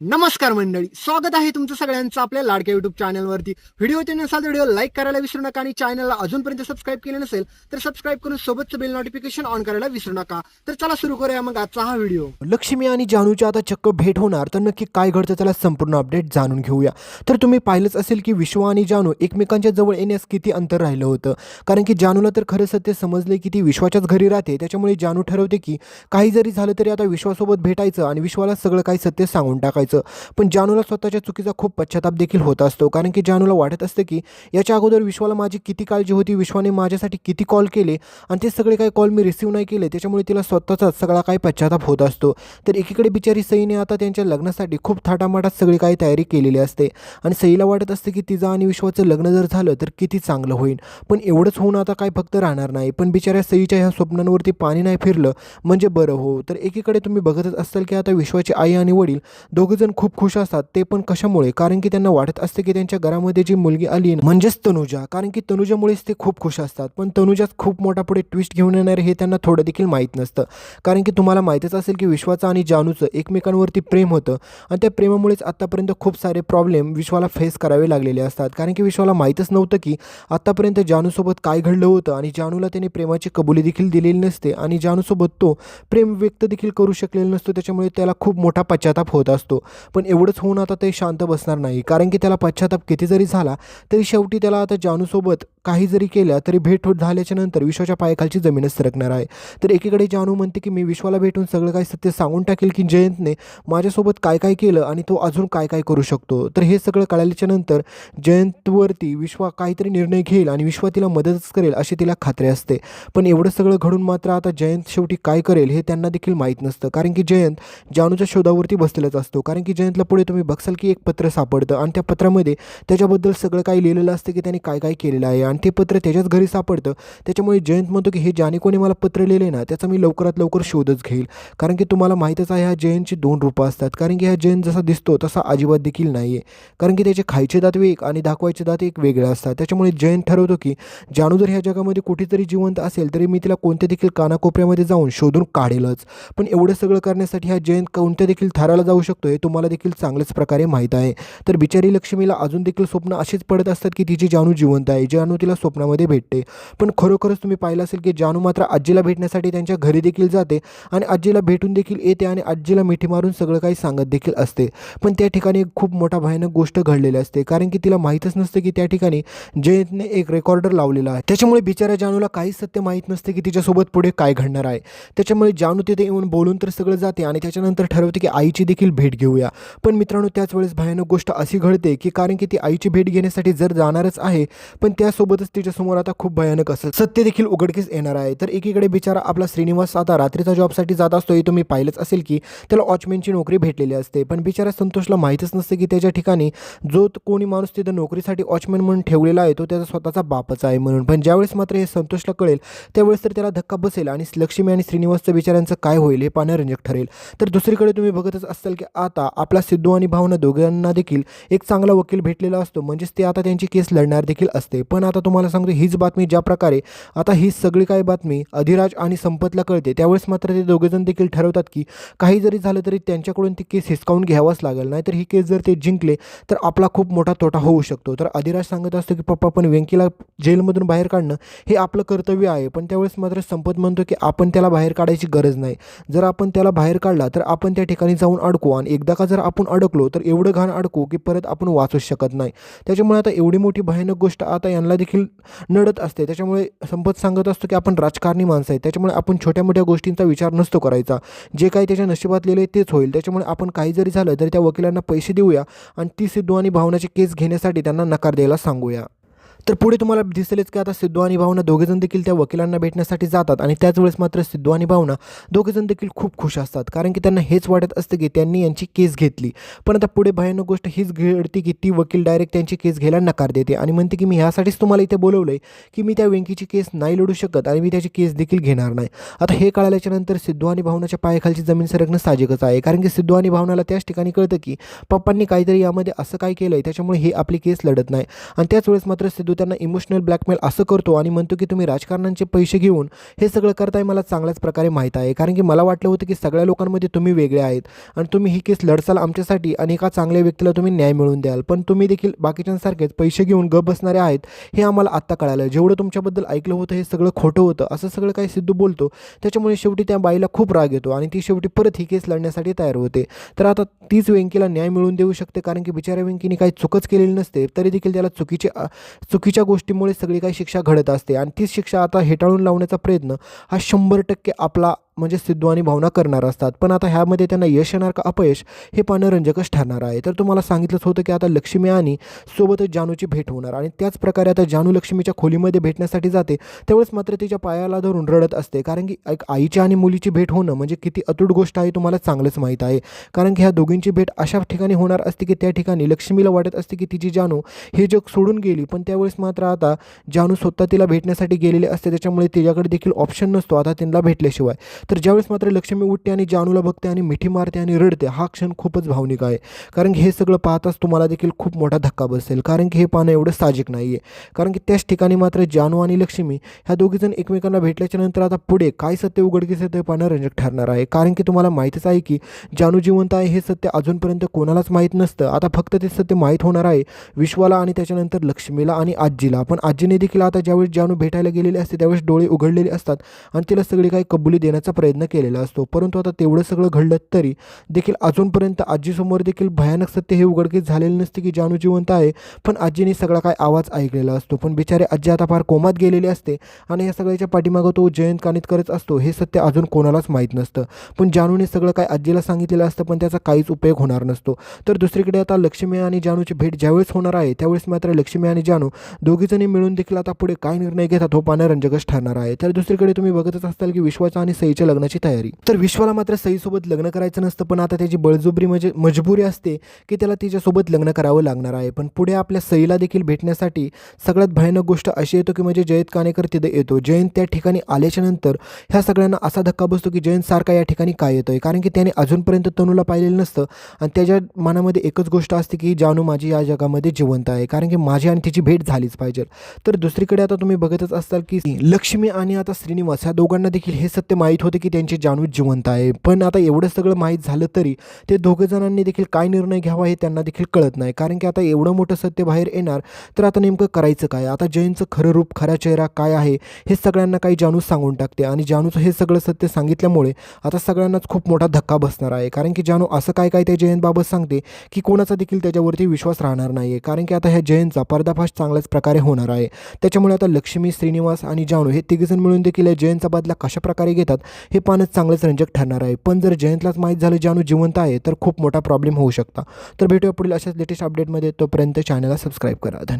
नमस्कार मंडळी स्वागत आहे तुमचं सगळ्यांचं आपल्या लाडक्या युट्यूब चॅनलवरती व्हिडिओ ते नसाल तर व्हिडिओ लाईक करायला विसरू नका आणि चॅनलला अजूनपर्यंत सबस्क्राईब केलं नसेल तर सबस्क्राईब करून सोबतचं बेल नोटिफिकेशन ऑन करायला विसरू नका. तर चला सुरू करूया मग आजचा हा व्हिडिओ. लक्ष्मी आणि जानूची आता चक्क भेट होणार तर नक्की काय घडतं त्याला संपूर्ण अपडेट जाणून घेऊया. तर तुम्ही पाहिलंच असेल की विश्व आणि जानू एकमेकांच्या जवळ येण्यास किती अंतर राहिलं होतं. कारण की जानूला तर खरं सत्य समजले की ती विश्वाच्याच घरी राहते. त्याच्यामुळे जानू ठरवते की काही जरी झालं तरी आता विश्वासोबत भेटायचं आणि विश्वाला सगळं काही सत्य सांगून टाकायचं. पण जानूला स्वतःच्या चुकीचा खूप पश्चाताप देखील होत असतो. कारण की जानूला वाटत असतं की याच्या अगोदर विश्वाला माझी किती काळजी होती विश्वाने माझ्यासाठी किती कॉल केले आणि ते सगळे काही कॉल मी रिसीव्ह नाही केले त्याच्यामुळे तिला स्वतःचा सगळा काही पश्चाताप होत असतो. तर एकीकडे बिचारी सईने आता त्यांच्या लग्नासाठी खूप थाटामाटात सगळी काही तयारी केलेली असते आणि सईला वाटत असते की तिचं आणि विश्वाचं लग्न जर झालं तर किती चांगलं होईल. पण एवढंच होऊन आता काय फक्त राहणार नाही. पण बिचाऱ्या सईच्या ह्या स्वप्नांवरती पाणी नाही फिरलं म्हणजे बरं हो. तर एकीकडे तुम्ही बघतच असाल की आता विश्वाची आई आणि वडील दोघं सर्वजण खूप खुश असतात. ते पण कशामुळे? कारण की त्यांना वाटत असते की त्यांच्या घरामध्ये जी मुलगी आली ना, म्हणजेच तनुजा. कारण की तनुजामुळेच ते खूप खुश असतात. पण तनुजाच खूप मोठा पुढे ट्विस्ट घेऊन येणार हे त्यांना थोडं देखील माहीत नसतं. कारण की तुम्हाला माहीतच असेल की विश्वाचं आणि जानूचं एकमेकांवरती प्रेम होतं. आणि त्या प्रेमामुळेच आत्तापर्यंत खूप सारे प्रॉब्लेम विश्वाला फेस करावे लागलेले असतात. कारण की विश्वाला माहीतच नव्हतं की आत्तापर्यंत जानूसोबत काय घडलं होतं आणि जानूला त्याने प्रेमाची कबुली देखील दिलेली नसते आणि जानूसोबत तो प्रेम व्यक्त देखील करू शकलेला नसतो. त्याच्यामुळे त्याला खूप मोठा पश्चाताप होत असतो. पण एवढंच होऊन आता ते शांत बसणार नाही. कारण की त्याला पश्चाताप किती जरी झाला तरी शेवटी त्याला आता जानूसोबत काही जरी केल्या तरी भेट होत झाल्याच्यानंतर विश्वाच्या पायाखालची जमीनच सरकणार आहे. तर एकीकडे जानू म्हणते की मी विश्वाला भेटून सगळं काही सत्य सांगून टाकेल की जयंतने माझ्यासोबत काय काय केलं आणि तो अजून काय काय करू शकतो? तर हे सगळं कळाल्याच्या नंतर जयंतवरती विश्वा काहीतरी निर्णय घेईल आणि विश्वा तिला मदतच करेल अशी तिला खात्री असते. पण एवढं सगळं घडून मात्र आता जयंत शेवटी काय करेल हे त्यांना देखील माहीत नसतं. कारण की जयंत जानूच्या शोधावरती बसलेलाच असतो. कारण की जयंतला पुढे तुम्ही बघसाल की एक पत्र सापडतं आणि त्या पत्रामध्ये त्याच्याबद्दल सगळं काही लिहिलेलं असतं की त्याने काय काय केलेलं आहे आणि ते पत्र त्याच्याच घरी सापडतं. त्याच्यामुळे जयंत म्हणतो की हे ज्याने कोणी मला पत्र लिहिले ना त्याचा मी लवकरात लवकर शोधच घेईल. कारण की तुम्हाला माहीतच आहे ह्या जयंतची दोन रूपं असतात. कारण की ह्या जयंत जसा दिसतो तसा अजिबात देखील नाही आहे कारण की त्याचे खायचे दात वेग आणि दाखवायचे दात एक वेगळे असतात. त्याच्यामुळे जयंत ठरवतो की जानू जर ह्या जगामध्ये कुठेतरी जिवंत असेल तरी मी तिला कोणत्या देखील कानाकोपऱ्यामध्ये जाऊन शोधून काढेलच. पण एवढं सगळं करण्यासाठी हा जयंत कोणत्या देखील थराला जाऊ शकतो हे तुम्हाला देखील चांगल्याच प्रकारे माहीत आहे. तर बिचारी लक्ष्मीला अजून देखील स्वप्न असेच पडत असतात की तिची जानू जिवंत आहे. जानू तिला स्वप्नामध्ये भेटते. पण खरोखरच तुम्ही पाहिलं असेल की जानू मात्र आजीला भेटण्यासाठी त्यांच्या घरी देखील जाते आणि आजीला भेटून देखील येते आणि आजीला मिठी मारून सगळं काही सांगत देखील असते. पण त्या ठिकाणी खूप मोठा भयानक गोष्ट घडलेली असते. कारण की तिला माहीतच नसतं की त्या ठिकाणी जयंतने एक रेकॉर्डर लावलेला आहे. त्याच्यामुळे बिचाऱ्या जानूला काहीच सत्य माहीत नसते की तिच्यासोबत पुढे काय घडणार आहे. त्याच्यामुळे जानू तिथे येऊन बोलून तर सगळं जाते आणि त्याच्यानंतर ठरवते की आईची देखील भेट घेऊया. पण मित्रांनो त्याच वेळेस भयानक गोष्ट अशी घडते की कारण की ती आईची भेट घेण्यासाठी जर जाणारच आहे पण त्यासोबतच तिच्यासमोर आता खूप भयानक असं सत्य देखील उघडकीस येणार आहे. तर एकीकडे बिचारा आपला श्रीनिवास आता रात्रीचा जॉबसाठी जात असतो हे तुम्ही पाहिलंच असेल की त्याला वॉचमॅनची नोकरी भेटलेली असते. पण बिचारा संतोषला माहीतच नसते की त्याच्या ठिकाणी जो कोणी माणूस तिथं नोकरीसाठी वॉचमॅन म्हणून ठेवलेला आहे तो त्याचा स्वतःचा बापच आहे म्हणून. पण ज्यावेळेस मात्र हे संतोषला कळेल त्यावेळेस तर त्याला धक्का बसेल आणि लक्ष्मी आणि श्रीनिवासचं बिचाऱ्यांचं काय होईल हे पाण्यारंजक ठरेल. तर दुसरीकडे तुम्ही बघतच असाल की आता आपला सिद्धू आणि भावना दोघांना देखील एक चांगला वकील भेटलेला असतो. म्हणजेच ते आता त्यांची केस लढणार देखील असते. पण आता तुम्हाला सांगतो हीच बातमी ज्या प्रकारे आता ही सगळी काही बातमी अधिराज आणि संपतला कळते. त्यावेळेस मात्र ते दोघेजण देखील ठरवतात की काही जरी झालं तरी त्यांच्याकडून ती केस हिसकावून घ्यावाच लागेल. नाहीतर ही केस जर ते जिंकले तर आपला खूप मोठा तोटा होऊ शकतो. तर अधिराज सांगत असतो की पप्पा पण व्यंकीला जेलमधून बाहेर काढणं हे आपलं कर्तव्य आहे. पण त्यावेळेस मात्र संपत म्हणतो की आपण त्याला बाहेर काढायची गरज नाही. जर आपण त्याला बाहेर काढला तर आपण त्या ठिकाणी जाऊन अडकू. आणि एकदा का जर आपण अडकलो तर एवढं घाण अडकू की परत आपण वाचूच शकत नाही. त्याच्यामुळे आता एवढी मोठी भयानक गोष्ट आता यांना देखील नडत असते. त्याच्यामुळे संपत सांगत असतो की आपण राजकारणी माणसं आहे. त्याच्यामुळे आपण छोट्या मोठ्या गोष्टींचा विचार नसतो करायचा. जे काही त्याच्या नशिबात लिहिले तेच होईल. त्याच्यामुळे आपण काही जरी झालं तरी त्या वकिलांना पैसे देऊया आणि ती सिद्धू आणि भावनाची केस घेण्यासाठी त्यांना नकार द्यायला सांगूया. तर पुढे तुम्हाला दिसेलच की आता सिद्धू आणि भावना दोघेजण देखील त्या वकिलांना भेटण्यासाठी जातात आणि त्याच वेळेस मात्र सिद्धू आणि भावना दोघेजण देखील खूप खुश असतात. कारण की त्यांना हेच वाटत असतं की त्यांनी यांची केस घेतली. पण आता पुढे भयानक गोष्ट हीच घडते की ती वकील डायरेक्ट त्यांची केस घ्यायला नकार देते आणि म्हणते की मी ह्यासाठीच तुम्हाला इथे बोलवलं आहे की मी त्या व्यंकीची केस नाही लढू शकत आणि मी त्याची केस देखील घेणार नाही. आता हे कळाल्याच्या नंतर सिद्धू आणि भावनाच्या पायाखालची जमीन सरकणं साहजिकच आहे. कारण की सिद्धू आणि भावनाला त्याच ठिकाणी कळतं की पप्पांनी काहीतरी यामध्ये असं काय केलं आहे त्याच्यामुळे ही आपली केस लढत नाही. आणि त्याच वेळेस मात्र सिद्धू त्यांना इमोशनल ब्लॅकमेल असं करतो आणि म्हणतो की तुम्ही राजकारणांचे पैसे घेऊन हे सगळं करताय मला चांगल्याच प्रकारे माहीत आहे. कारण की मला वाटलं होतं की सगळ्या लोकांमध्ये तुम्ही वेगळे आहेत आणि तुम्ही ही केस लढसाल आमच्यासाठी आणि एका चांगल्या व्यक्तीला तुम्ही न्याय मिळवून द्याल. पण तुम्ही देखील बाकीच्यांसारखेच पैसे घेऊन गप बसणारे आहेत हे आम्हाला आत्ता कळालं. जेवढं तुमच्याबद्दल ऐकलं होतं हे सगळं खोटं होतं. असं सगळं काही सिद्धू बोलतो. त्याच्यामुळे शेवटी त्या बाईला खूप राग येतो आणि ती शेवटी परत ही केस लढण्यासाठी तयार होते. तर आता तीच वेंकीला न्याय मिळवून देऊ शकते कारण की बिचाऱ्या वेंकीने काही चुकच केलेली नसते. तरी देखील त्याला चुकीचे अ, चुकीच्या गोष्टीमुळे सगळी काही शिक्षा घडत असते. आणि तीच शिक्षा आता हेटाळून लावण्याचा प्रयत्न हा शंभर टक्के आपला म्हणजे सिद्धू आणि भावना करणार असतात. पण आता ह्यामध्ये त्यांना यश येणार का अपयश हे पाहणं रंजकच ठरणार आहे. तर तुम्हाला सांगितलंच होतं की आता लक्ष्मी आणि सोबतच जानूची भेट होणार आणि त्याच प्रकारे आता जानू लक्ष्मीच्या खोलीमध्ये भेटण्यासाठी जाते. त्यावेळेस मात्र तिच्या पायाला धरून रडत असते. कारण की एक आईच्या आणि मुलीची भेट होणं म्हणजे किती अतूट गोष्ट आहे तुम्हाला चांगलंच माहीत आहे. कारण की ह्या दोघींची भेट अशा ठिकाणी होणार असते की त्या ठिकाणी लक्ष्मीला वाटत असते की तिची जानू हे जग सोडून गेली. पण त्यावेळेस मात्र आता जानू स्वतः तिला भेटण्यासाठी गेलेले असते. त्याच्यामुळे तिच्याकडे देखील ऑप्शन नसतो आता तिला भेटल्याशिवाय. तर ज्यावेळेस मात्र लक्ष्मी उठते आणि जानूला बघते आणि मिठी मारते आणि रडते हा क्षण खूपच भावनिक आहे. कारण की हे सगळं पाहताच तुम्हाला देखील खूप मोठा धक्का बसेल. कारण की हे पाहणं एवढं साहजिक नाही आहे कारण की त्याच ठिकाणी मात्र जानू आणि लक्ष्मी ह्या दोघीजण एकमेकांना भेटल्याच्या नंतर आता पुढे काय सत्य उघडकीस येतं पाहणं रंजक ठरणार आहे. कारण की तुम्हाला माहीतच आहे की जानू जिवंत आहे हे सत्य अजूनपर्यंत कोणालाच माहीत नसतं. आता फक्त ते सत्य माहीत होणार आहे विश्वाला आणि त्याच्यानंतर लक्ष्मीला आणि आजीला. पण आजीने देखील आता ज्यावेळेस जानू भेटायला गेलेली असते त्यावेळेस डोळे उघडलेले असतात आणि तिला सगळी काही कबुली देण्याचा प्रयत्न केलेला असतो. परंतु आता तेवढं सगळं घडलं तरी देखील अजूनपर्यंत आजीसमोर देखील भयानक सत्य हे उघडकीस झालेलं नसते की जानू जिवंत आहे पण आजीने सगळा काय आवाज ऐकलेला असतो. पण बिचारे आजी आता फार कोमात गेलेली असते आणि या सगळ्याच्या पाठीमागं तो जयंत कानित करत असतो हे सत्य अजून कोणालाच माहीत नसतं. पण जानूने सगळं काय आजीला सांगितलेलं असतं पण त्याचा काहीच उपयोग होणार नसतो. तर दुसरीकडे आता लक्ष्मी आणि जानूची भेट ज्यावेळेस होणार आहे त्यावेळेस मात्र लक्ष्मी आणि जानू दोघीजणी मिळून देखील आता पुढे काय निर्णय घेतात हो पाहणं रंजकच ठरणार आहे. तर दुसरीकडे तुम्ही बघतच असाल की विश्वाचा आणि सईच्या लग्नाची तयारी. तर विश्वाला मात्र सईसोबत लग्न करायचं नसतं पण आता त्याची बळजुबरी म्हणजे मजबुरी असते की त्याला तिच्यासोबत लग्न करावं लागणार आहे. पण पुढे आपल्या सईला देखील भेटण्यासाठी सगळ्यात भयानक गोष्ट अशी येतो की म्हणजे जयंत कानेकर तिथे येतो. जयंत त्या ठिकाणी आल्याच्यानंतर ह्या सगळ्यांना असा धक्का बसतो की जयंत सारखा या ठिकाणी काय येतोय? कारण की त्याने अजूनपर्यंत तनूला पाहिलेलं नसतं आणि त्याच्या मनामध्ये एकच गोष्ट असते की जानू माझी या जगामध्ये जिवंत आहे. कारण की माझी आणि तिची भेट झालीच पाहिजे. तर दुसरीकडे आता तुम्ही बघतच असाल की लक्ष्मी आणि आता श्रीनिवास ह्या दोघांना देखील हे सत्य माहीत होते की त्यांची जानवी जिवंत आहे. पण आता एवढं सगळं माहीत झालं तरी ते दोघं जणांनी देखील काय निर्णय घ्यावा हे त्यांना देखील कळत नाही. कारण की आता एवढं मोठं सत्य बाहेर येणार तर आता नेमकं करायचं काय? आता जयंतचं खरं रूप खरा चेहरा काय आहे हे सगळ्यांना काही जानू सांगून टाकते. आणि जानूचं हे सगळं सत्य सांगितल्यामुळे आता सगळ्यांनाच खूप मोठा धक्का बसणार आहे. कारण की जानू असं काय काय त्या जयंतबाबत सांगते की कोणाचा देखील त्याच्यावरती विश्वास राहणार नाही आहे कारण की आता ह्या जयंतचा पर्दाफाश चांगल्याच प्रकारे होणार आहे. त्याच्यामुळे आता लक्ष्मी श्रीनिवास आणि जानू हे तिघजण मिळून देखील या जयंतचा बदला कशा प्रकारे घेतात हे पाहणं चांगलंच रंजक ठरणार आहे. पण जर जयंतलाच माहीत झालं जानू जिवंत आहे तर खूप मोठा प्रॉब्लेम होऊ शकता. तर भेटूया पुढील अशाच लेटेस्ट अपडेटमध्ये तोपर्यंत चॅनलला सबस्क्राईब करा. धन्यवाद.